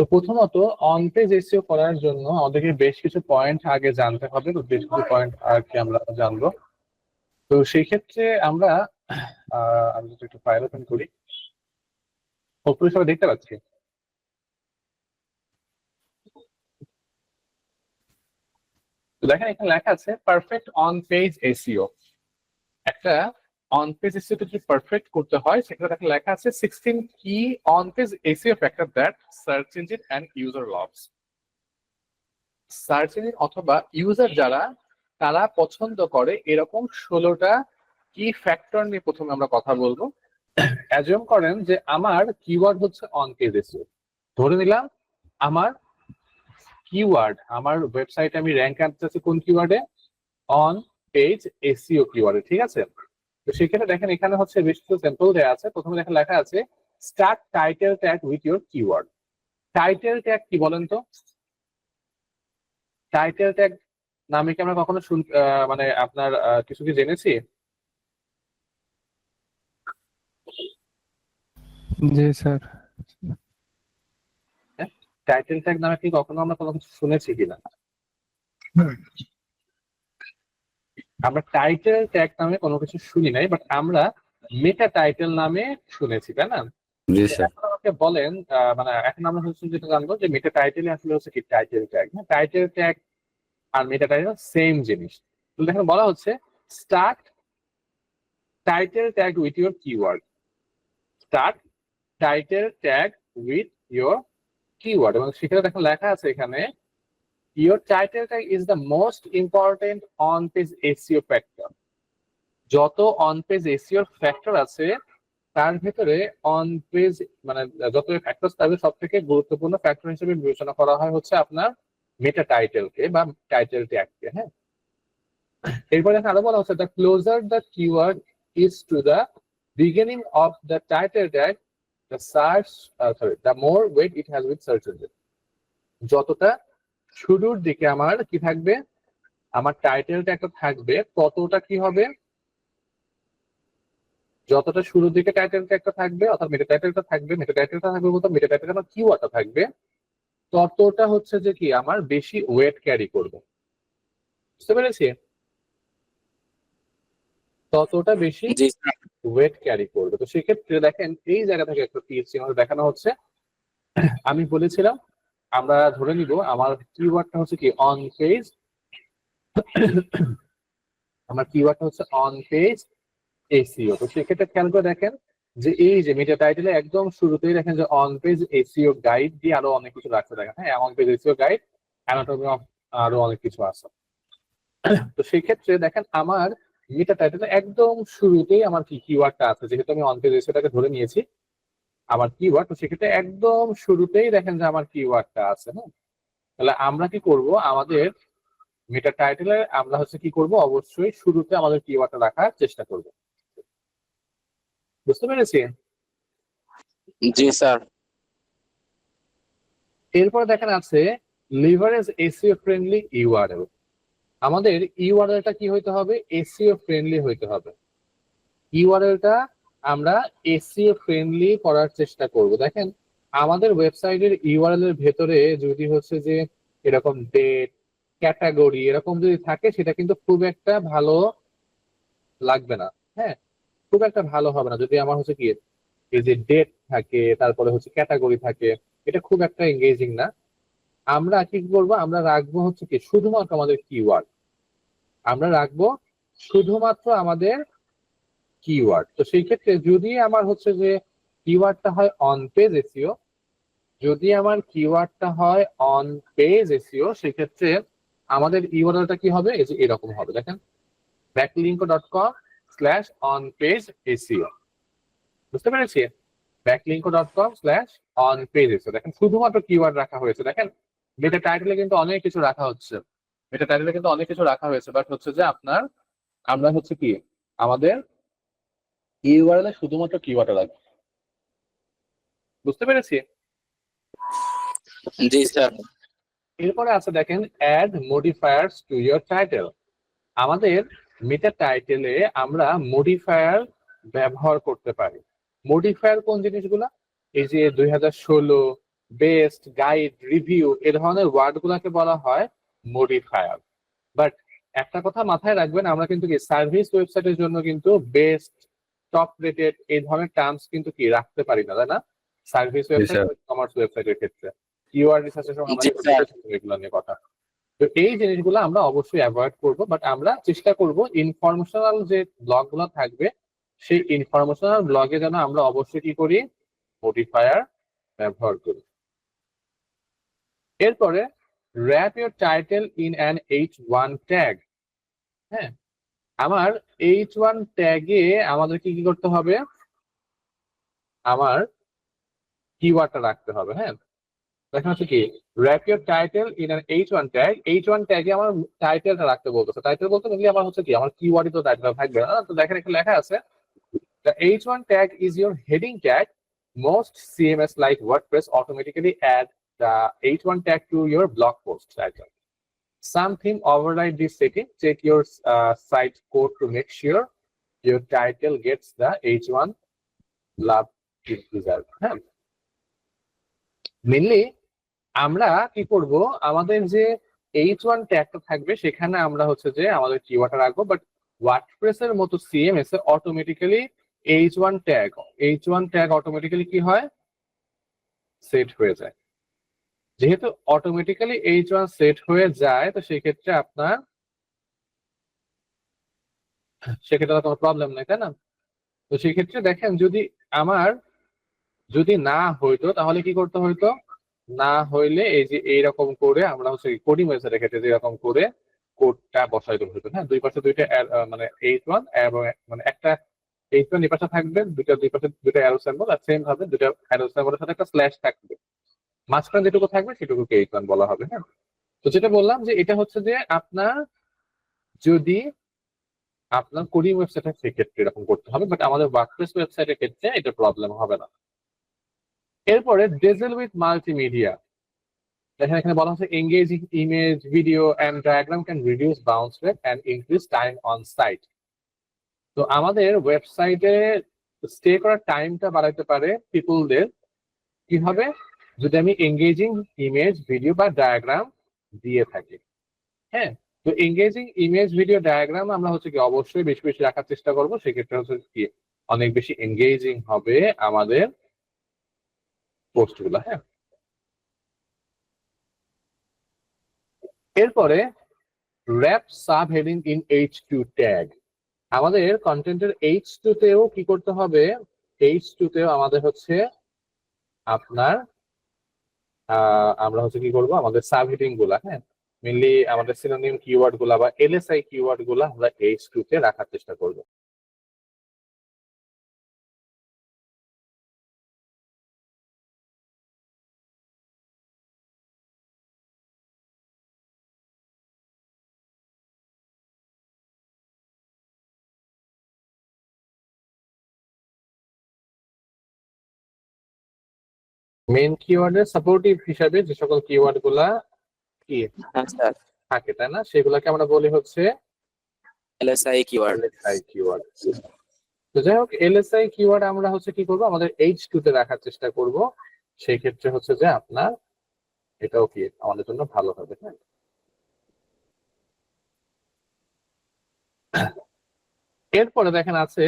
তো প্রথমত on page SEO করার জন্য আমাদেরকে বেশ কিছু পয়েন্ট আগে জানতে হবে, তো বেশ কিছু পয়েন্ট আর কি আমরা জানব। তো সেই ক্ষেত্রে আমরা আমি যদি একটু ফাইল ওপেন করি। হোপফুলি সবাই দেখতে পাচ্ছি? তো দেখেন, এখানে লেখা আছে পারফেক্ট অন পেজ এসিও একটা অন পেজ এসিও যদি পারফেক্ট করতে হয়, সেখানে দেখেন লেখা আছে sixteen key on page SEO factor that search engine and user loves search engine অথবা ইউজার যারা, তারা পছন্দ করে এরকম ষোলোটা কি ফ্যাক্টর নিয়ে প্রথমে আমরা কথা বলব। অ্যাজিউম করেন যে আমার কিওয়ার্ড হচ্ছে অন পেজ এসিও ধরে নিলাম, আমার কিওয়ার্ড আমার ওয়েবসাইটে আমি র্যাঙ্ক আনতে চাচ্ছি কোন কিওয়ার্ডে অন পেজ এসিও কিওয়ার্ডে ঠিক আছে? তো সেক্ষেত্রে দেখেন এখানে হচ্ছে বেশ কিছু স্যাম্পল দেওয়া আছে। প্রথমে দেখেন লেখা আছে start title tag with your keyword title tag কি বলেন তো? টাইটেল ট্যাগ নামে কি আমরা কখনো শুন আহ, মানে আপনার আহ, কিছু কি জেনেছি? জি স্যার। টাইটেল ট্যাগ নামে কি কখনো আমরা কোনো কিছু শুনেছি কিনা? আমরা টাইটেল ট্যাগ নামে কোনো কিছু শুনি নাই বাট আমরা মেটা টাইটেল নামে শুনেছি তাই না? আমাকে বলেন মানে এখন আমরা হচ্ছে যেটা জানব যে মেটা টাইটেল আসলে হচ্ছে কি টাইটেল ট্যাগ হ্যাঁ টাইটেল ট্যাগ আর মেটা টাইটেল সেম জিনিস। দেখেন বলা হচ্ছে start title tag with your keyword start title tag with your keyword এবং সেখানে দেখেন লেখা আছে এখানে your title tag is the most important on page SEO factor যত অন পেজ এসিওর ফ্যাক্টর আছে, তার ভেতরে অন পেজ মানে যত ফ্যাক্টর থাকবে সব থেকে গুরুত্বপূর্ণ ফ্যাক্টর হিসেবে বিবেচনা করা হয় হচ্ছে আপনার মেটা টাইটেলকে বা টাইটেল ট্যাগকে হ্যাঁ? এরপরে আরও বলা হচ্ছে the closer the keyword is to the beginning of the title tag the search sorry the more weight it has with search engine যতটা শুরুর দিকে আমার কি থাকবে? আমার টাইটেলটা একটা থাকবে ততটা কি হবে? যতটা শুরুর দিকে টাইটেলটা একটা থাকবে অর্থাৎ মেটা টাইটেলটা থাকবে মেটা টাইটেলটা থাকবে বলতে মেটা টাইটেলটা আমার কিওয়ার্ডটা থাকবে ততটা হচ্ছে যে কি আমার বেশি ওয়েট ক্যারি করবে। বুঝতে পেরেছি? ততটা বেশি ওয়েট ক্যারি করবে। তো সেক্ষেত্রে দেখেন এই জায়গা থেকে একটা পিএসসি আমার দেখানো হচ্ছে। আমি বলেছিলাম আমরা ধরে নিব, আমার কিওয়ার্ডটা হচ্ছে কি অন পেজ আমার কিওয়ার্ডটা হচ্ছে অন পেজ এসিও তো সেক্ষেত্রে খেয়াল করে দেখেন যে এই যে মিডিয়া টাইটেলে একদম শুরুতেই দেখেন যে অন পেজ এসিও গাইড দিয়ে আরও অনেক কিছু রাখতে দেখেন। হ্যাঁ on page SEO guide anatomy of আরও অনেক কিছু আছে। তো সেক্ষেত্রে দেখেন আমার মিটা টাইটেলে একদম শুরুতেই আমার কি কিওয়ার্ডটা আছে, যেহেতু আমি অন পেজ এসিওটাকে ধরে নিয়েছি আমার কিওয়ার্ড তো সেক্ষেত্রে একদম শুরুতেই দেখেন যে আমার কিওয়ার্ডটা আছে না তাহলে আমরা কি করব? আমাদের মেটা টাইটেলে আমরা হচ্ছে কি করব? অবশ্যই শুরুতে আমাদের কিওয়ার্ডটা রাখার চেষ্টা করব। বুঝতে পেরেছি? জি স্যার। এরপর দেখেন আছে লিভারেজ এসিও ফ্রেন্ডলি ইউআরএল আমাদের ইউআরএলটা কি হইতে হবে? এসিও ফ্রেন্ডলি হইতে হবে। ইউআরএলটা আমরা এসিও ফ্রেন্ডলি করার চেষ্টা করব। দেখেন, আমাদের ওয়েবসাইটের ইউআরএল এর ভেতরে যদি হচ্ছে যে এরকম ডেট ক্যাটাগরি এরকম যদি থাকে, সেটা কিন্তু খুব একটা ভালো লাগবে না। হ্যাঁ খুব একটা ভালো হবে না। যদি আমার হচ্ছে কি, এই যে ডেট থাকে, তারপরে হচ্ছে ক্যাটাগরি থাকে, এটা খুব একটা এঙ্গেজিং না। আমরা কি করব, আমরা রাখব হচ্ছে কি, শুধুমাত্র আমাদের কিওয়ার্ড আমরা রাখব শুধুমাত্র আমাদের কিওয়ার্ড তো সেই ক্ষেত্রে যদি আমার হচ্ছে যে কিওয়ার্ডটা হয় অন পেজ এসিও যদি আমার কিওয়ার্ডটা হয় অন পেজ এসিও সেক্ষেত্রে আমাদের ইউআরএলটা কি হবে? এই যে এরকম হবে, দেখেন। Backlink dot com slash on page SEO বুঝতে পেরেছি? Backlink dot com slash on page SEO দেখেন, শুধুমাত্র কিওয়ার্ড রাখা হয়েছে। দেখেন মেটা টাইটেলে কিন্তু অনেক কিছু রাখা হচ্ছে। মেটা টাইটেলে কিন্তু অনেক কিছু রাখা হয়েছে। বাট হচ্ছে যে আপনার, আমরা হচ্ছে কি? আমাদের ইউআরএল এ শুধুমাত্র কিওয়ার্ড রাখব। বুঝতে পেরেছি? জি স্যার। এরপরে আছে দেখেন add modifiers to your title আমাদের মেটা টাইটেলে আমরা মডিফায়ার ব্যবহার করতে পারি। মডিফায়ার কোন জিনিসগুলো? এই যে দুই হাজার ষোলো বেস্ট গাইড রিভিউ এ ধরনের ওয়ার্ড গুলাকে বলা হয় মডিফায়ার বাট একটা কথা মাথায় রাখবেন আমরা কিন্তু সার্ভিস ওয়েবসাইটের জন্য কিন্তু বেস্ট টপ রেটেড এই ধরনের টার্মস কিন্তু কি রাখতে পারি না তাই না? সার্ভিস ওয়েবসাইট কমার্স ওয়েবসাইটের ক্ষেত্রে। কিওয়ার্ড রিসার্চের সময়। আমাদের এগুলো নিয়ে কথা। তো এই জিনিসগুলো আমরা অবশ্যই অ্যাভয়েড করব বাট আমরা চেষ্টা করব ইনফরমেশনাল যে ব্লগগুলো থাকবে সেই ইনফরমেশনাল ব্লগে যেন আমরা অবশ্যই কি করি? মডিফায়ার ব্যবহার করি। এরপরে wrap your title in an H one tag হ্যাঁ? আমার এইচ ওয়ান ট্যাগে আমাদের কি করতে হবে আমার কিওয়ার্ডটা রাখতে হবে হ্যাঁ দেখেন হচ্ছে কি wrap your title in an H one tag H one ট্যাগে আমার টাইটেলটা রাখতে বলতেছে টাইটেল বলতে গেলে আমার হচ্ছে কি, আমার কিওয়ার্ডই তো টাইটেল থাকবে না তো দেখেন এখানে লেখা আছে, The H1 tag is your heading tag. Most CMS like WordPress automatically add the H1 tag to your blog post title. Some theme override this setting. Check your uh, site code to make sure your title gets the H1 love deserve. হ্যাঁ mainly আমরা কি করব আমাদের যে H one ট্যাগটা থাকবে সেখানে আমরা হচ্ছে যে আমাদের কিওয়ার্ডটা রাখব বাট ওয়ার্ডপ্রেস এর মতো সিএমএস এ automatically H one tag H one tag automatically কি হয় সেট হয়ে যায় যেহেতু অটোমেটিক্যালি এইচ ওয়ান সেট হয়ে যায়, তো সেই ক্ষেত্রে আপনার, সেক্ষেত্রে কোনো প্রবলেম নেই, তাই না? তো সেই ক্ষেত্রে দেখেন, যদি আমার, যদি না হইতো, তাহলে কি করতে হইতো? না হইলে এই যে এইরকম করে আমরা হচ্ছে কোডিং ওয়েবসাইটের ক্ষেত্রে যেরকম করে কোডটা বসাইতে হইতো হ্যাঁ? দুই পাশে দুইটা মানে এইচ ওয়ান এবং মানে একটা এইচ ওয়ান এই পাশে থাকবে, দুইটা দুই পাশে দুইটা অ্যারো সিম্বল আর সেম ভাবে দুইটা অ্যারো সিম্বলের সাথে একটা স্ল্যাশ থাকবে। মাঝখানে যেটুকু থাকবে সেটুকুকে এইচ ওয়ান বলা হবে হ্যাঁ? তো যেটা বললাম যে এটা হচ্ছে যে আপনার যদি আপনার কোডিং ওয়েবসাইটের সেক্ষেত্রে এরকম করতে হবে বাট আমাদের ওয়ার্কপ্লেস ওয়েবসাইটের ক্ষেত্রে এটা প্রবলেম হবে না। এরপরে ডেজেল উইথ মাল্টিমিডিয়া দেখেন এখানে বলা হচ্ছে engaging image video and diagram can reduce bounce rate and increase time on site তো আমাদের ওয়েবসাইটে স্টে করার টাইমটা বাড়াইতে পারে পিপুলদের কীভাবে যদি আমি এঙ্গেজিং ইমেজ ভিডিও বা ডায়াগ্রাম দিয়ে থাকি হ্যাঁ? তো এঙ্গেজিং ইমেজ ভিডিও ডায়াগ্রাম আমরা হচ্ছে কি অবশ্যই বেশি বেশি রাখার চেষ্টা করব। সেক্ষেত্রে হচ্ছে কি অনেক বেশি এঙ্গেজিং হবে আমাদের পোস্টগুলা হ্যাঁ? এরপরে wrap sub heading in H two tag আমাদের কন্টেন্টের এইচ টু তেও কি করতে হবে? এইচ টু তেও আমাদের হচ্ছে আপনার আমরা হচ্ছে কি করব? আমাদের সাব হেডিংগুলা হ্যাঁ? মেনলি আমাদের সিনোনিম কিওয়ার্ডগুলা বা এলএসআই কিওয়ার্ডগুলা আমরা এইচ টু তে রাখার চেষ্টা করব। মেন কিওয়ার্ডের সাপোর্টিভ হিসাবে যে সকল কিওয়ার্ডগুলা কি স্যার থাকে তাই না? সেগুলাকে আমরা বলি হচ্ছে এলএসআই কিওয়ার্ড এলএসআই কিওয়ার্ড তো যাই হোক এলএসআই কিওয়ার্ড আমরা হচ্ছে কি করব? আমাদের এইচ টু তে রাখার চেষ্টা করব। সেই ক্ষেত্রে হচ্ছে যে আপনার এটাও কি আমাদের জন্য ভালো হবে হ্যাঁ এরপরে দেখেন আছে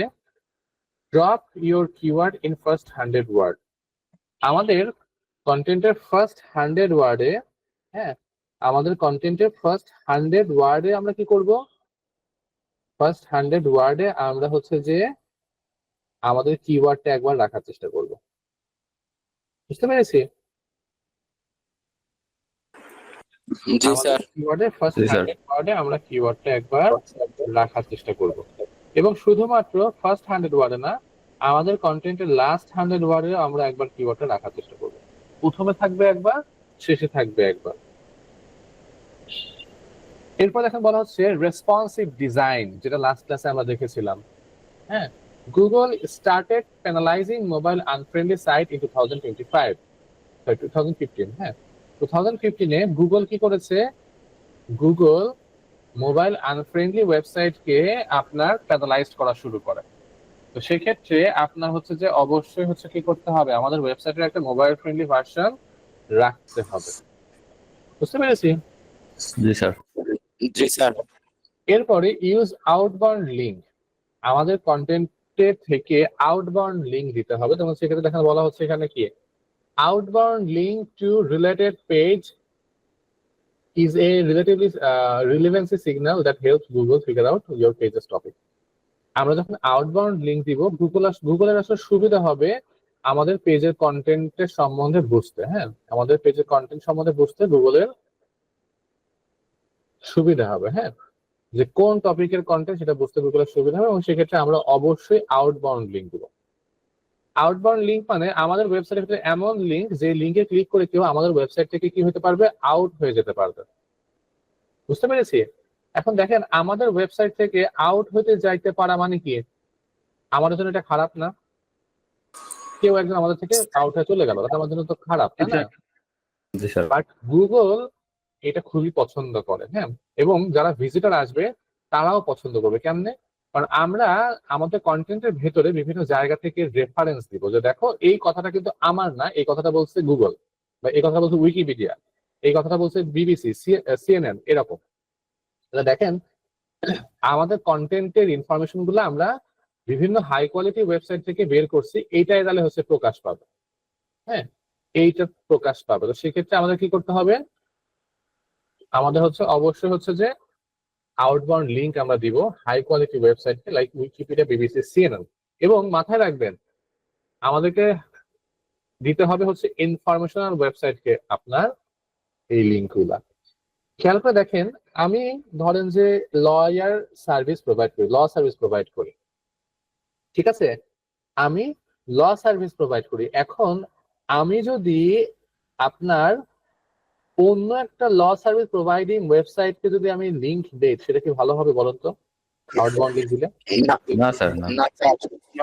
drop your keyword in first hundred word আমাদের কন্টেন্টের ফার্স্ট হান্ড্রেড ওয়ার্ডে হ্যাঁ আমাদের কন্টেন্টের ফার্স্ট হান্ড্রেড ওয়ার্ডে আমরা কি করব? ফার্স্ট হান্ড্রেড ওয়ার্ডে আমরা হচ্ছে যে আমাদের কিওয়ার্ডটা একবার রাখার চেষ্টা করব। বুঝতে পেরেছি? জি স্যার। কিওয়ার্ডে ফার্স্ট হান্ড্রেড ওয়ার্ডে আমরা কিওয়ার্ডটা একবার রাখার চেষ্টা করব। এবং শুধুমাত্র ফার্স্ট হান্ড্রেড ওয়ার্ডে না আমাদের কন্টেন্টের লাস্ট হান্ড্রেড ওয়ার্ডে আমরা একবার কিওয়ার্ডটা রাখার চেষ্টা করব। প্রথমে থাকবে একবার, শেষে থাকবে একবার। এরপর এখন বলা হচ্ছে রেসপন্সিভ ডিজাইন যেটা লাস্ট ক্লাসে আমরা দেখেছিলাম। হ্যাঁ? Google started penalizing mobile unfriendly site in two thousand twenty five two thousand fifteen হ্যাঁ? টু থাউজেন্ড ফিফটিনে গুগল কি করেছে? গুগল মোবাইল আনফ্রেন্ডলি ওয়েবসাইটকে আপনার প্যানালাইজ করা শুরু করে। তো সেক্ষেত্রে আপনার হচ্ছে যে অবশ্যই হচ্ছে কি করতে হবে? আমাদের ওয়েবসাইটের একটা মোবাইল ফ্রেন্ডলি ভার্সন রাখতে হবে। বুঝতে পেরেছি? জি স্যার। জি স্যার। এরপরে ইউজ আউটবাউন্ড লিঙ্ক আমাদের কন্টেন্টের থেকে আউটবাউন্ড লিঙ্ক দিতে হবে। যেমন সেক্ষেত্রে দেখেন বলা হচ্ছে এখানে কি? Outbound link to related page is a relatively uh, relevancy signal that helps Google figure out your page's topic. আমরা যখন আউটবাউন্ড লিঙ্ক দিব গুগল গুগলের আসলে সুবিধা হবে আমাদের পেজের কন্টেন্টের সম্বন্ধে বুঝতে হ্যাঁ? আমাদের পেজের কন্টেন্ট সম্বন্ধে বুঝতে গুগলের সুবিধা হবে হ্যাঁ? যে কোন টপিকের কন্টেন্ট সেটা বুঝতে গুগলের সুবিধা হবে এবং সেক্ষেত্রে আমরা অবশ্যই আউটবাউন্ড লিঙ্ক দিব। আউটবাউন্ড লিঙ্ক মানে আমাদের ওয়েবসাইটের ভিতরে এমন লিঙ্ক যে লিঙ্কে ক্লিক করে কেউ আমাদের ওয়েবসাইট থেকে কি হতে পারবে? আউট হয়ে যেতে পারবে। বুঝতে পেরেছি? এখন দেখেন আমাদের ওয়েবসাইট থেকে আউট হতে যাইতে পারা মানে কি? আমাদের জন্য এটা খারাপ না? কেউ একজন আমাদের থেকে আউট হয়ে চলে গেল আমার জন্য তো খারাপ তাই না? জি স্যার। বাট গুগল এটা খুবই পছন্দ করে হ্যাঁ? এবং যারা ভিজিটর আসবে তারাও পছন্দ করবে কেমনে? কারণ আমরা আমাদের কন্টেন্টের ভেতরে বিভিন্ন জায়গা থেকে রেফারেন্স দিব। যে দেখো এই কথাটা কিন্তু আমার না এই কথাটা বলছে গুগল বা এই কথাটা বলছে উইকিপিডিয়া এই কথাটা বলছে বিবিসি সিএনএন এরকম। তাহলে দেখেন, আমাদের কন্টেন্টের ইনফরমেশনগুলো আমরা বিভিন্ন হাই কোয়ালিটি ওয়েবসাইট থেকে বের করছি, এইটাই তাহলে হচ্ছে প্রকাশ পাবে। হ্যাঁ এইটা প্রকাশ পাবে। তো সেক্ষেত্রে আমাদের কি করতে হবে? আমাদের হচ্ছে, অবশ্যই হচ্ছে যে আউটবাউন্ড লিংক আমরা দিব হাই কোয়ালিটি ওয়েবসাইটকে লাইক উইকিপিডিয়া বিবিসি সিএনএন এবং মাথায় রাখবেন, আমাদেরকে দিতে হবে হচ্ছে ইনফরমেশনাল ওয়েবসাইটকে আপনার এই লিঙ্কগুলা খেয়াল করে দেখেন আমি ধরেন যে লয়ার সার্ভিস প্রোভাইড করি ল সার্ভিস প্রোভাইড করি। ঠিক আছে? আমি ল সার্ভিস প্রোভাইড করি। এখন আমি যদি আপনার অন্য একটা ল সার্ভিস প্রোভাইডিং ওয়েবসাইটকে যদি আমি লিংক দেই সেটা কি ভালো হবে বলুন তো? আউটবাউন্ড লিংক দিলে? না স্যার না। না স্যার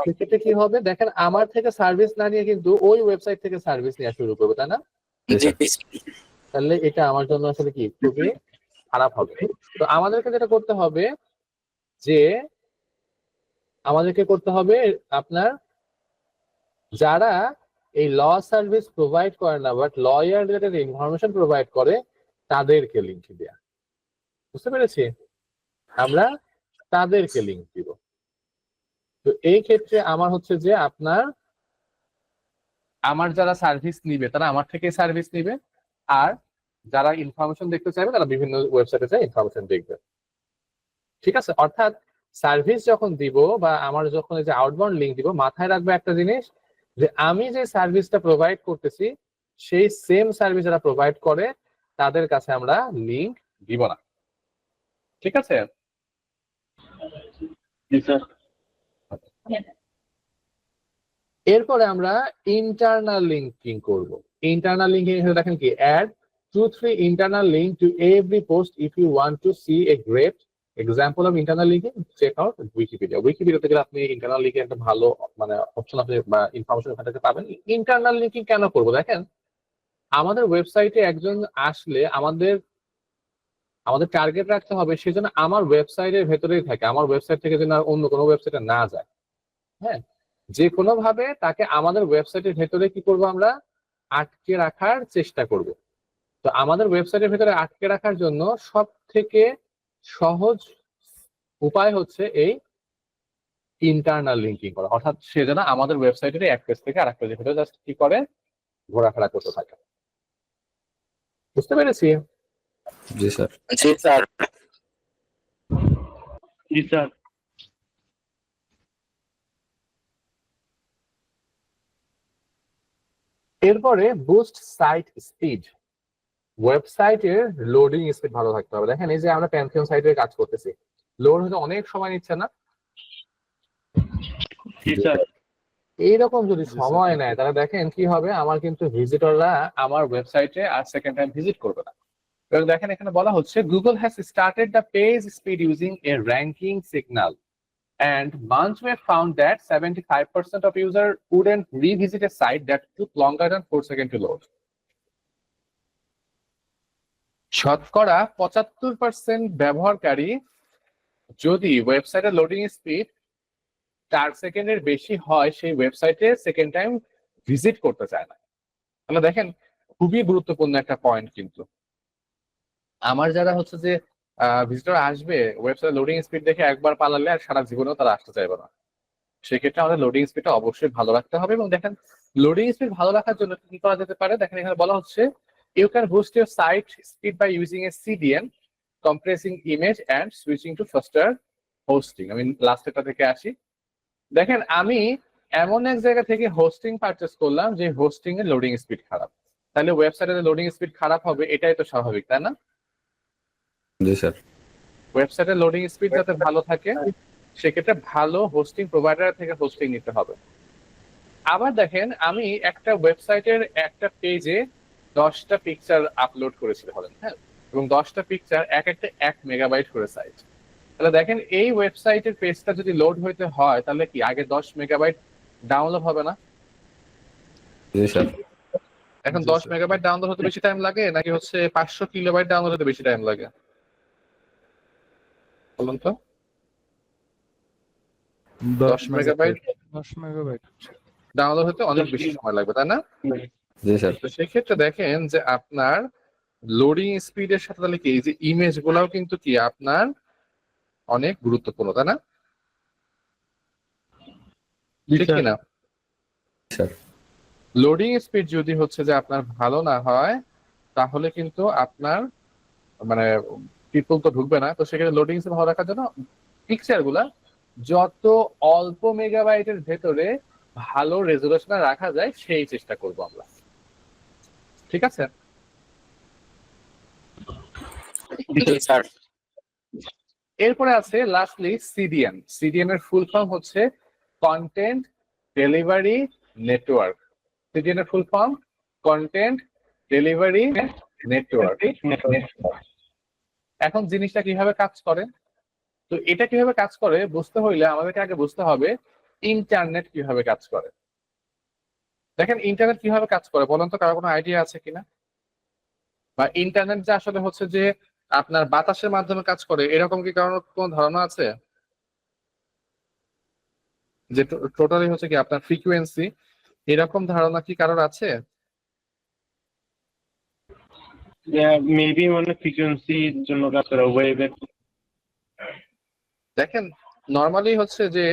সেক্ষেত্রে কি হবে? দেখেন আমার থেকে সার্ভিস না নিয়ে কিন্তু ওই ওয়েবসাইট থেকে সার্ভিস নেওয়া শুরু করবে তাই না? তাহলে এটা আমার জন্য আসলে কি? খুবই খারাপ হবে। তো আমাদেরকে যেটা করতে হবে যে, আমাদেরকে করতে হবে আপনার যারা এই ল সার্ভিস প্রোভাইড করে না, but lawyer related information provide করে, তাদেরকে লিঙ্ক দেয়া। বুঝতে পেরেছি? আমরা তাদেরকে লিঙ্ক দিব। তো এই ক্ষেত্রে আমার হচ্ছে যে, আপনার, আমার যারা সার্ভিস নিবে, তারা আমার থেকে সার্ভিস নিবে। আর যারা ইনফরমেশন দেখতে চাইবে তারা বিভিন্ন ওয়েবসাইটে যায় ইনফরমেশন দেখবে। ঠিক আছে? অর্থাৎ সার্ভিস যখন দিব বা আমার যখন এই যে আউটবাউন্ড লিঙ্ক দিব মাথায় রাখবে একটা জিনিস যে আমি যে সার্ভিসটা প্রোভাইড করতেছি সেই সেম সার্ভিস যারা প্রোভাইড করে তাদের কাছে আমরা লিঙ্ক দিব না। ঠিক আছে? এরপরে আমরা ইন্টারনাল লিঙ্কিং করব। ইন্টারনাল লিঙ্কিং এখানে দেখেন কি? Add two three internal link to every post if you want to see a great example of internal linking check out Wikipedia উইকিপিডিয়াতে গেলে আপনি ইন্টারনাল লিঙ্কিং একটা ভালো মানে অপশন আপনি ইনফরমেশন ওখান থেকে পাবেন। ইন্টারনাল লিঙ্কিং কেন করব? দেখেন, আমাদের ওয়েবসাইটে একজন আসলে আমাদের আমাদের টার্গেট রাখতে হবে সেজন্য আমার ওয়েবসাইটের ভেতরেই থাকে, আমার ওয়েবসাইট থেকে যেন অন্য কোনো ওয়েবসাইটে না যায়। হ্যাঁ? যে কোনো ভাবে তাকে আমাদের ওয়েবসাইটের ভেতরে কি করব আমরা? আটকে রাখার চেষ্টা করব। তো আমাদের ওয়েবসাইটের ভেতরে আটকে রাখার জন্য সব থেকে সহজ উপায় হচ্ছে এই ইন্টারনাল লিঙ্কিং করা। অর্থাৎ সে যেন আমাদের ওয়েবসাইটের এক পেজ থেকে আরেক পেজের ভেতরে জাস্ট কি করে? ঘোরাফেরা করতে থাকে। বুঝতে পেরেছি? জি স্যার। জি স্যার। জি স্যার। এরপরে বুস্ট সাইট স্পিড ওয়েবসাইটের লোডিং স্পিড ভালো থাকতে হবে। দেখেন এই যে আমরা প্যান্থিয়ন সাইটের কাজ করতেছি। লোড হতে অনেক সময় নিচ্ছে না। এইরকম যদি সময় নেয় তাহলে দেখেন কি হবে? আমার কিন্তু ভিজিটররা আমার ওয়েবসাইটে আর সেকেন্ড টাইম ভিজিট করবে না। এবং দেখেন এখানে বলা হচ্ছে Google has started the page speed using a ranking signal and Manchway found that 75% of users wouldn't revisit a site that took longer than 4 seconds to load. শতকরা পঁচাত্তর পার্সেন্ট ব্যবহারকারী যদি ওয়েবসাইটের লোডিং স্পিড চার সেকেন্ডের বেশি হয়, সেই ওয়েবসাইটে সেকেন্ড টাইম ভিজিট করতে চায় না তাহলে দেখেন, খুবই গুরুত্বপূর্ণ একটা পয়েন্ট কিন্তু আমার যারা হচ্ছে যে ভিজিটর আসবে ওয়েবসাইট লোডিং স্পিড দেখে একবার পালালে আর সারা জীবনেও তারা আসতে চাইবে না। সেক্ষেত্রে আমাদের লোডিং স্পিডটা অবশ্যই ভালো রাখতে হবে এবং দেখেন লোডিং স্পিড ভালো রাখার জন্য কি করা যেতে পারে? দেখেন এখানে বলা হচ্ছে you can boost your site speed by using a CDN compressing image and switching to faster hosting. আমি লাস্ট এটা থেকে আসি। দেখেন, আমি এমন এক জায়গা থেকে হোস্টিং পারচেস করলাম যে হোস্টিং এর লোডিং স্পিড খারাপ। তাহলে ওয়েবসাইটের লোডিং স্পিড খারাপ হবে, এটাই তো স্বাভাবিক, তাই না? জি স্যার। ওয়েবসাইটের লোডিং স্পিড যাতে ভালো থাকে সেক্ষেত্রে ভালো হোস্টিং প্রোভাইডার থেকে হোস্টিং নিতে হবে। আবার দেখেন আমি একটা ওয়েবসাইটের একটা পেজে দশটা পিকচার আপলোড করেছি ধরেন হ্যাঁ? এবং দশটা পিকচার এক একটা এক মেগাবাইট করে সাইজ তাহলে দেখেন এই ওয়েবসাইটের পেজটা যদি লোড হইতে হয় তাহলে কি আগে দশ মেগাবাইট ডাউনলোড হবে না? এখন দশ মেগাবাইট ডাউনলোড হতে বেশি টাইম লাগে নাকি হচ্ছে পাঁচশো কিলোবাইট ডাউনলোড হতে বেশি টাইম লাগে? বলুন তো? দশ মেগাবাইট দশ মেগাবাইট ডাউনলোড হতে অনেক বেশি সময় লাগবে তাই না? জি স্যার। তো সেক্ষেত্রে দেখেন যে আপনার লোডিং স্পিডের সাথে তাহলে কি এই যে ইমেজ গুলাও কিন্তু কি আপনার অনেক গুরুত্বপূর্ণ তাই না? ঠিক কিনা? স্যার। লোডিং স্পিড যদি হচ্ছে যে আপনার ভালো না হয় তাহলে কিন্তু আপনার মানে পিপল তো ঢুকবে না তো সেক্ষেত্রে লোডিং স্পিড ভালো রাখার জন্য পিকচারগুলা যত অল্প মেগাবাইটের ভেতরে ভালো রেজুলেশনে রাখা যায় সেই চেষ্টা করব আমরা। ঠিক আছে? এরপরে আছে লাস্টলি সিডিএন সিডিএন এর ফুল ফর্ম হচ্ছে কন্টেন্ট ডেলিভারি নেটওয়ার্ক সিডিএন এর full form content delivery network এখন জিনিসটা কীভাবে কাজ করে? তো এটা কীভাবে কাজ করে? বুঝতে হইলে আমাদেরকে আগে বুঝতে হবে ইন্টারনেট কীভাবে কাজ করে। দেখেন, ইন্টারনেট কীভাবে কাজ করে? বলেন তো, কারও কোনো আইডিয়া আছে কিনা? বা ইন্টারনেট যে আসলে হচ্ছে যে আপনার বাতাসের মাধ্যমে কাজ করে, এরকম কি কারণ কোনো ধারণা আছে? যে টোটালি হচ্ছে কি আপনার ফ্রিকোয়েন্সি, এরকম ধারণা কি কারোর আছে? মেবি মানে ফ্রিকোয়েন্সির জন্য কাজ করে ওয়েবের দেখেন নর্মালি হচ্ছে যে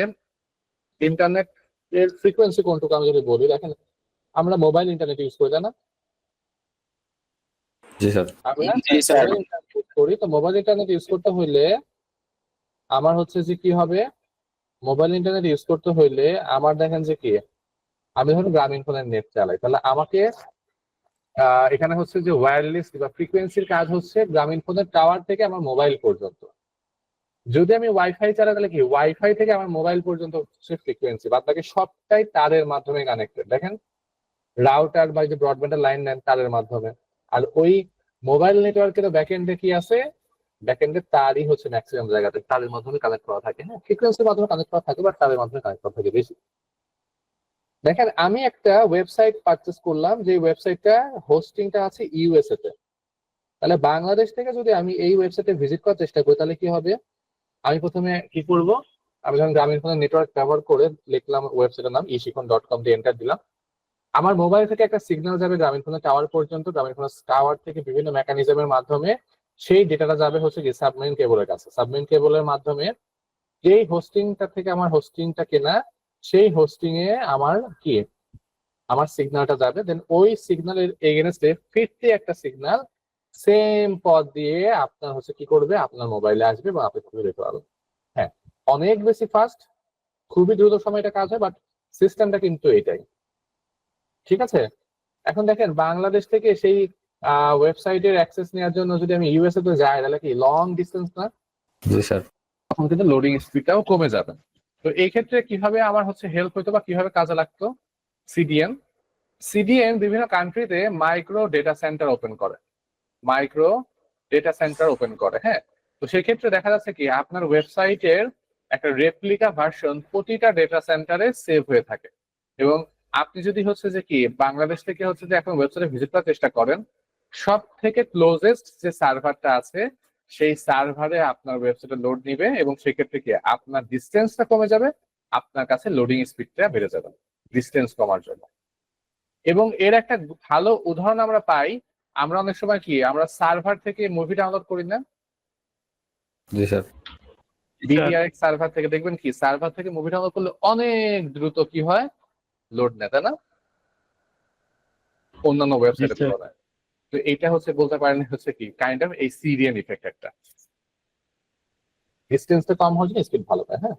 ইন্টারনেট এর ফ্রিকোয়েন্সি কোনটুকু আমি যদি বলি দেখেন আমরা মোবাইল ইন্টারনেট ইউজ করি না? জি স্যার। আমরা জি স্যার। মোবাইল ইন্টারনেট ইউজ করি তো মোবাইল ইন্টারনেট ইউজ করতে হইলে আমার হচ্ছে যে কি হবে? মোবাইল ইন্টারনেট ইউজ করতে হইলে আমার দেখেন যে কি আমি ধরুন গ্রামীণ ফোনের নেট চালাই তাহলে আমাকে এখানে হচ্ছে যে ওয়্যারলেস বা ফ্রিকোয়েন্সির কাজ হচ্ছে গ্রামীণ ফোনের টাওয়ার থেকে আমার মোবাইল পর্যন্ত। যদি আমি ওয়াইফাই চালাই, তাহলে কি ওয়াইফাই থেকে আমার মোবাইল পর্যন্ত হচ্ছে ফ্রিকোয়েন্সি বাদ বাকি সবটাই তারের মাধ্যমে কানেক্টেড দেখেন রাউটার বা যে ব্রডব্যান্ডের লাইন নেন তারের মাধ্যমে। আর ওই মোবাইল নেটওয়ার্কের ব্যাকএন্ডে কি আছে? ব্যাকএন্ডে তারই হচ্ছে ম্যাক্সিমাম জায়গাতে তারের মাধ্যমে কানেক্ট করা থাকে। হ্যাঁ ফ্রিকোয়েন্সির মাধ্যমে কানেক্ট করা থাকে বা তারের মাধ্যমে কানেক্ট করা থাকে বেশি। দেখেন, আমি একটা ওয়েবসাইট পারচেস করলাম যে ওয়েবসাইটটা হোস্টিংটা আছে ইউএসএ তে। তাহলে বাংলাদেশ থেকে যদি আমি এই ওয়েবসাইটে ভিজিট করার চেষ্টা করি, তাহলে কি হবে? আমি প্রথমে কি করব? আমি যখন গ্রামীণ ফোনের নেটওয়ার্ক ব্যবহার করে লিখলাম ওয়েবসাইটের নাম ইশিখন ডট কম দিয়ে এন্টার দিলাম। আমার মোবাইল থেকে একটা সিগন্যাল যাবে গ্রামীণ ফোনের টাওয়ার পর্যন্ত, গ্রামীণ ফোনের টাওয়ার থেকে বিভিন্ন মেকানিজমের মাধ্যমে। সেই ডেটাটা যাবে হচ্ছে কি সাবমেরিন কেবলের কাছে। সাবমেরিন কেবলের মাধ্যমে যেই হোস্টিংটা থেকে আমার হোস্টিংটা কেনা সেই হোস্টিং এ আমার কি? আমার সিগন্যালটা যাবে দেন ওই সিগন্যালের এগেনস্টে ফিরতি একটা সিগন্যাল সেম পথ দিয়ে আপনার হচ্ছে কি করবে? আপনার মোবাইলে আসবে বা আপনি খুঁজে দেখতে পারবেন। হ্যাঁ অনেক বেশি ফাস্ট খুবই দ্রুত সময়টা কাজ হয় বাট সিস্টেমটা কিন্তু এটাই। ঠিক আছে? এখন দেখেন বাংলাদেশ থেকে সেই ওয়েবসাইটের অ্যাক্সেস নেওয়ার জন্য যদি আমি ইউএসএ তে যাই তাহলে কি লং ডিস্টেন্স না? জি স্যার তখন কিন্তু লোডিং স্পিডটাও কমে যাবে। তো এই ক্ষেত্রে কীভাবে আমার হচ্ছে হেল্প হতো বা কীভাবে কাজে লাগতো? সিডিএন সিডিএন বিভিন্ন কান্ট্রিতে মাইক্রো ডেটা সেন্টার ওপেন করে। মাইক্রো ডেটা সেন্টার ওপেন করে হ্যাঁ? তো সেক্ষেত্রে দেখা যাচ্ছে কি, আপনার ওয়েবসাইটের একটা রেপ্লিকা ভার্সন প্রতিটা ডেটা সেন্টারে সেভ হয়ে থাকে। এবং আপনি যদি হচ্ছে যে কি, বাংলাদেশ থেকে হচ্ছে যে এখন ওয়েবসাইটে ভিজিট করার চেষ্টা করেন সব থেকে ক্লোজেস্ট যে সার্ভারটা আছে সেই সার্ভারে আপনার ওয়েবসাইটে লোড নিবে এবং সেক্ষেত্রে কি আপনার ডিস্টেন্সটা কমে যাবে আপনার কাছে লোডিং স্পিডটা বেড়ে যাবে ডিস্টেন্স কমার জন্য। এবং এর একটা ভালো উদাহরণ আমরা পাই আমরা অনেক সময় কি আমরা সার্ভার থেকে মুভি ডাউনলোড করি না? জি স্যার। বিডিআরএক্স সার্ভার থেকে দেখবেন কি সার্ভার থেকে মুভি ডাউনলোড করলে অনেক দ্রুত কি হয়? লোড নেয় তাই না? অন্যান্য ওয়েবসাইটের Yes, তুলনায়। তো এটা হচ্ছে বলতে পারেন হচ্ছে কি কাইন্ড অফ এই সিরিয়ান ইফেক্ট একটা। ডিস্টেন্সটা কম জন্য স্পিড ভালো পায় হ্যাঁ?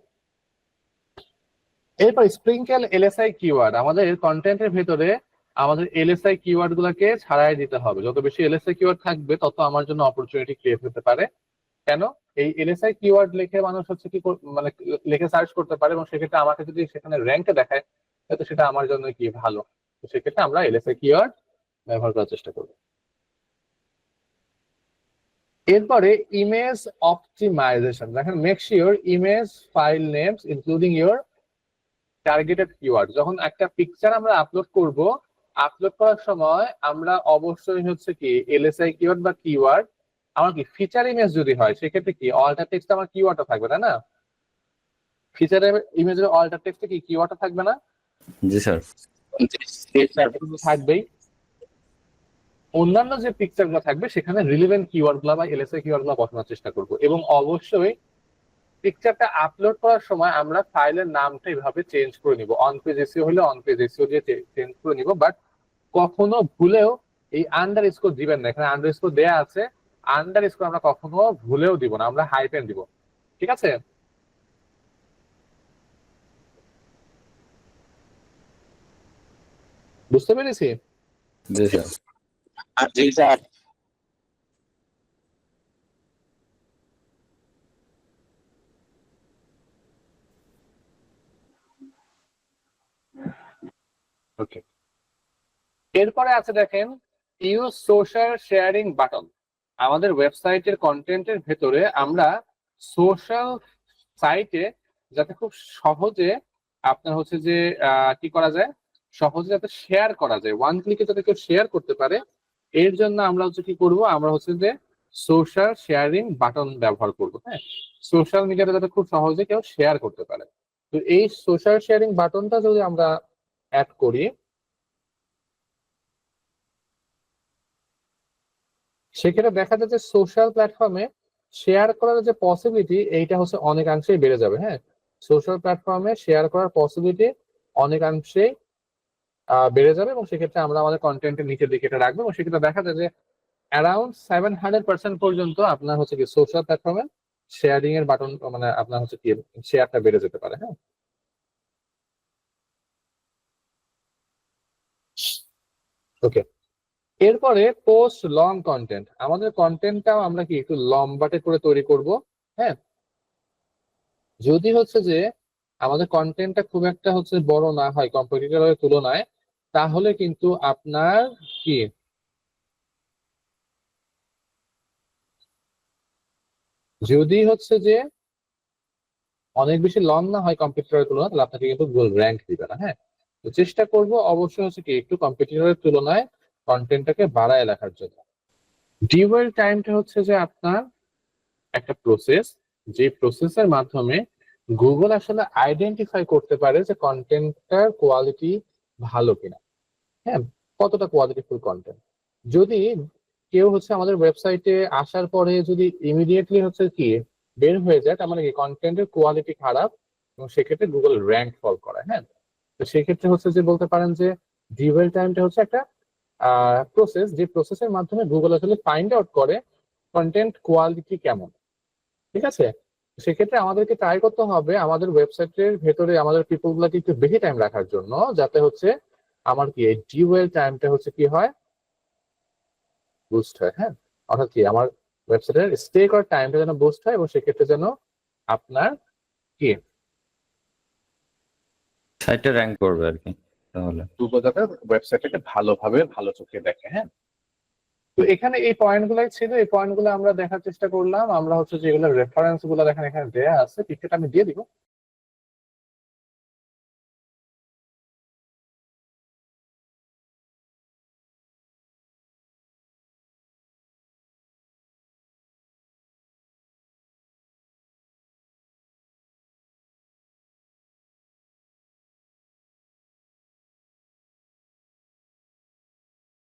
এরপর স্প্রিংকেল এলএসআই কিওয়ার্ড আমাদের কন্টেন্টের ভেতরে আমাদের এলএসআই কিওয়ার্ড গুলাকে ছাড়াই দিতে হবে। যত বেশি এলএসআই কিওয়ার্ড থাকবে, তত আমার জন্য অপরচুনিটি ক্রিয়েট হতে পারে। কেন? এই এলএসআই কিওয়ার্ড লিখে মানুষ হচ্ছে কি মানে লিখে সার্চ করতে পারে এবং সেক্ষেত্রে আমাকে যদি সেখানে র্যাঙ্কে দেখায়, তাহলে সেটা আমার জন্য কি ভালো? তো সেক্ষেত্রে আমরা এলএসআই কিওয়ার্ড ব্যবহার করার চেষ্টা করব। এরপরে ইমেজ অপটিমাইজেশন দেখেন make sure image file names including your targeted keyword যখন একটা পিকচার আমরা আপলোড করব আপলোড করার সময় আমরা অবশ্যই হচ্ছে কি এলএসআই কিওয়ার্ড বা কিওয়ার্ড আমার কি ফিচার ইমেজ যদি হয় সেক্ষেত্রে কি অল্টার টেক্সট আমার কিওয়ার্ডটা থাকবে তাই না? ফিচার ইমেজের অল্টার টেক্সটে কি কিওয়ার্ডটা থাকবে না? জি স্যার. থাকবেই। অন্যান্য যে পিকচারগুলো থাকবে, সেখানে রিলিভেন্ট কিওয়ার্ডগুলো বা এলএসআই কিওয়ার্ডগুলো বসানোর চেষ্টা করব এবং অবশ্যই পিকচারটা আপলোড করার সময় আমরা ফাইলের নামটা এভাবে চেঞ্জ করে নিব। অন পেজ এসিও হলে অন পেজ এসিও দিয়ে চেঞ্জ করে নিব বাট কখনো ভুলেও এই আন্ডার স্কোর দিবেন না। এখানে আন্ডার স্কোর দেয়া আছে আন্ডার স্কোর আমরা কখনো ভুলেও দিব না, আমরা হাইপেন দিব। ঠিক আছে? বুঝতে পেরেছি? জি, স্যার। Yes, sir. ওকে এরপরে আছে দেখেন ইউজ সোশ্যাল শেয়ারিং বাটন আমাদের ওয়েবসাইটের কন্টেন্টের ভেতরে আমরা সোশ্যাল সাইটে যাতে খুব সহজে আপনার হচ্ছে যে আহ, কি করা যায়? সহজে যাতে শেয়ার করা যায়। ওয়ান ক্লিকে যাতে কেউ শেয়ার করতে পারে এর জন্য আমরা হচ্ছে কি করব? আমরা হচ্ছে যে সোশ্যাল শেয়ারিং বাটন ব্যবহার করব হ্যাঁ? সোশ্যাল মিডিয়াতে যাতে খুব সহজে কেউ শেয়ার করতে পারে। তো এই সোশ্যাল শেয়ারিং বাটনটা যদি আমরা অ্যাড করি, সেক্ষেত্রে দেখা যায় যে সোশ্যাল প্ল্যাটফর্মে শেয়ার করার যে পসিবিলিটি এইটা হচ্ছে অনেকাংশেই বেড়ে যাবে হ্যাঁ? সোশ্যাল প্ল্যাটফর্মে শেয়ার করার পসিবিলিটি অনেকাংশেই বেড়ে যাবে এবং সেক্ষেত্রে আমরা আমাদের কন্টেন্টের নিচের দিকে এটা রাখব এবং সেক্ষেত্রে দেখা যায় যে অ্যারাউন্ড সেভেন হান্ড্রেড পার্সেন্ট পর্যন্ত আপনার হচ্ছে কি সোশ্যাল প্ল্যাটফর্মে শেয়ারিং এর বাটন মানে আপনার হচ্ছে কি শেয়ারটা বেড়ে যেতে পারে হ্যাঁ? ওকে এরপরে পোস্ট লং কন্টেন্ট আমাদের কন্টেন্টটাও আমরা কি একটু লম্বাটে করে তৈরি করব হ্যাঁ? যদি হচ্ছে যে আমাদের কন্টেন্টটা খুব একটা হচ্ছে বড় না হয় কম্পিটিটরের তুলনায় তাহলে কিন্তু আপনার কি? যদি হচ্ছে যে অনেক বেশি লং না হয় কম্পিউটারের তুলনায়, তাহলে আপনাকে কিন্তু গুগল র্যাঙ্ক দিবে না হ্যাঁ? তো চেষ্টা করব অবশ্যই হচ্ছে কি, একটু কম্পিটিটরের তুলনায় কন্টেন্টটাকে বাড়ায় লেখার জন্য। ডিওয়েল টাইমটা হচ্ছে যে আপনার একটা প্রসেস যে প্রসেসের মাধ্যমে গুগল আসলে আইডেন্টিফাই করতে পারে যে কন্টেন্টটার কোয়ালিটি ভালো কিনা। হ্যাঁ কতটা কোয়ালিটিফুল কন্টেন্ট যদি কেউ হচ্ছে আমাদের ওয়েবসাইটে আসার পরে যদি ইমিডিয়েটলি হচ্ছে কি বের হয়ে যায়, তার মানে কি? কন্টেন্টের কোয়ালিটি খারাপ, এবং সেক্ষেত্রে গুগল র্যাঙ্ক ফল করে হ্যাঁ? তো সেক্ষেত্রে হচ্ছে যে বলতে পারেন যে ডিওয়েল টাইমটা হচ্ছে একটা প্রসেস যে প্রসেসের মাধ্যমে গুগল আসলে ফাইন্ড আউট করে কন্টেন্ট কোয়ালিটি কেমন। ঠিক আছে? সেক্ষেত্রে আমাদেরকে ট্রাই করতে হবে আমাদের ওয়েবসাইটের ভেতরে আমাদের পিপল গুলাকে একটু বেশি টাইম রাখার জন্য যাতে হচ্ছে আমার কি এই ডিওয়েল টাইমটা হচ্ছে কি হয়? বুস্ট হয় হ্যাঁ? অর্থাৎ কি আমার ওয়েবসাইটের স্টে করার টাইমটা যেন বুস্ট হয় এবং সেক্ষেত্রে যেন আপনার কি? সাইটে র্যাঙ্ক করবে আর কি তাহলে। গুগল যাতে ওয়েবসাইটটাকে ভালোভাবে ভালো চোখে দেখে হ্যাঁ? তো এখানে এই পয়েন্ট গুলাই ছিল, এই পয়েন্টগুলো আমরা দেখার চেষ্টা করলাম। আমরা হচ্ছে যেগুলো রেফারেন্সগুলো দেখেন এখানে দেয়া আছে পিকচারটা আমি দিয়ে দিব।